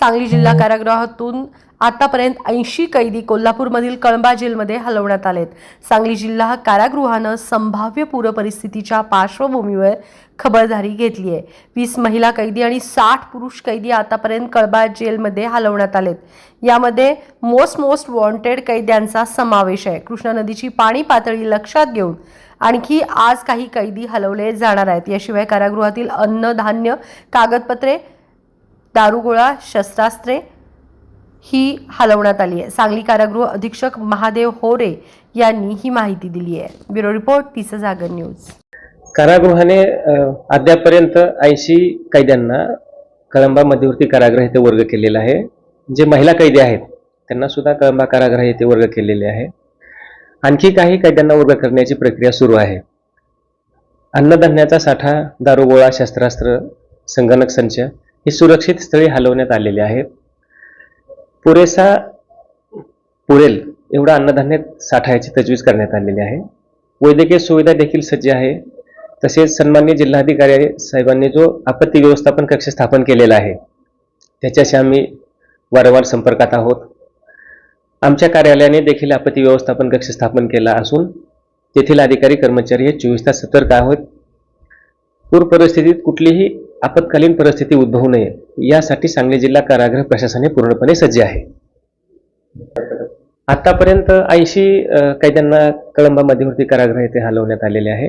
सांगली जिल्हा कारागृहातून आतापर्यंत ऐंशी कैदी कोल्हापूरमधील कळंबा जेलमध्ये हलवण्यात आलेत. सांगली जिल्हा कारागृहानं संभाव्य पूर परिस्थितीच्या पार्श्वभूमीवर खबरदारी घेतली आहे वीस महिला कैदी आणि साठ पुरुष कैदी आतापर्यंत कळबा जेलमध्ये हलवण्यात आलेत. यामध्ये मोस्ट मोस्ट वॉन्टेड कैद्यांचा समावेश आहे. कृष्णा नदीची पाणी पातळी लक्षात घेऊन आणखी आज काही कैदी हलवले जाणार आहेत. याशिवाय कारागृहातील अन्न धान्य कागदपत्रे दारुगोळा शस्त्रास्त्रे ही हलवण्यात आली आहे. सांगली कारागृह अधीक्षक महादेव होरे यांनी ही माहिती दिली आहे. ब्युरो रिपोर्ट तिचं जागर न्यूज. कारागृहाने अद्यापर्यंत अद्यापपर्यंत ऐंशी कैद्यांना कळंबा मध्यवर्ती कारागृह येथे वर्ग केलेला आहे. जे महिला कैदी आहेत त्यांना सुद्धा कळंबा कारागृह येथे वर्ग केलेले आहे. आणखी काही कैद्यांना वर्ग करण्याची प्रक्रिया सुरू आहे. अन्नधान्याचा साठा दारुगोळा शस्त्रास्त्र संगणक संच ही सुरक्षित स्थळी हलवण्यात आलेली आहेत पुरेसा पुरेल एवढा अन्नधान्य साठायची तजवीज करण्यात आलेली आहे. वैद्यकीय सुविधा देखील सज्ज आहे. तसेच सन्मान्य जिल्हाधिकारी साहेबांनी जो आपत्ती व्यवस्थापन कक्ष स्थापन केलेला आहे त्याच्याशी आम्ही वारंवार संपर्कात आहोत. आमच्या कार्यालयाने देखील आपत्ती व्यवस्थापन कक्ष स्थापन केला असून तेथील अधिकारी कर्मचारी हे चोवीस तास सतर्क आहोत. पूर परिस्थितीत कुठलीही आपत्कालीन परिस्थिती उद्भवू नये यासाठी सांगली जिल्हा कारागृह प्रशासनाने पूर्णपणे सज्ज आहे. आतापर्यंत ऐंशी कैद्यांना कळंबा मध्यवर्ती कारागृह येथे हलवण्यात आलेले आहे.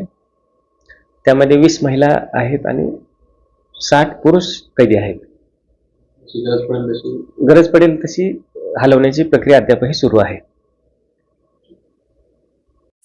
त्यामध्ये वीस महिला आहेत आणि साठ पुरुष कैदी आहेत. गरज पडेल तशी? गरज पडेल तशी हलवण्याची प्रक्रिया अद्यापही सुरू आहे.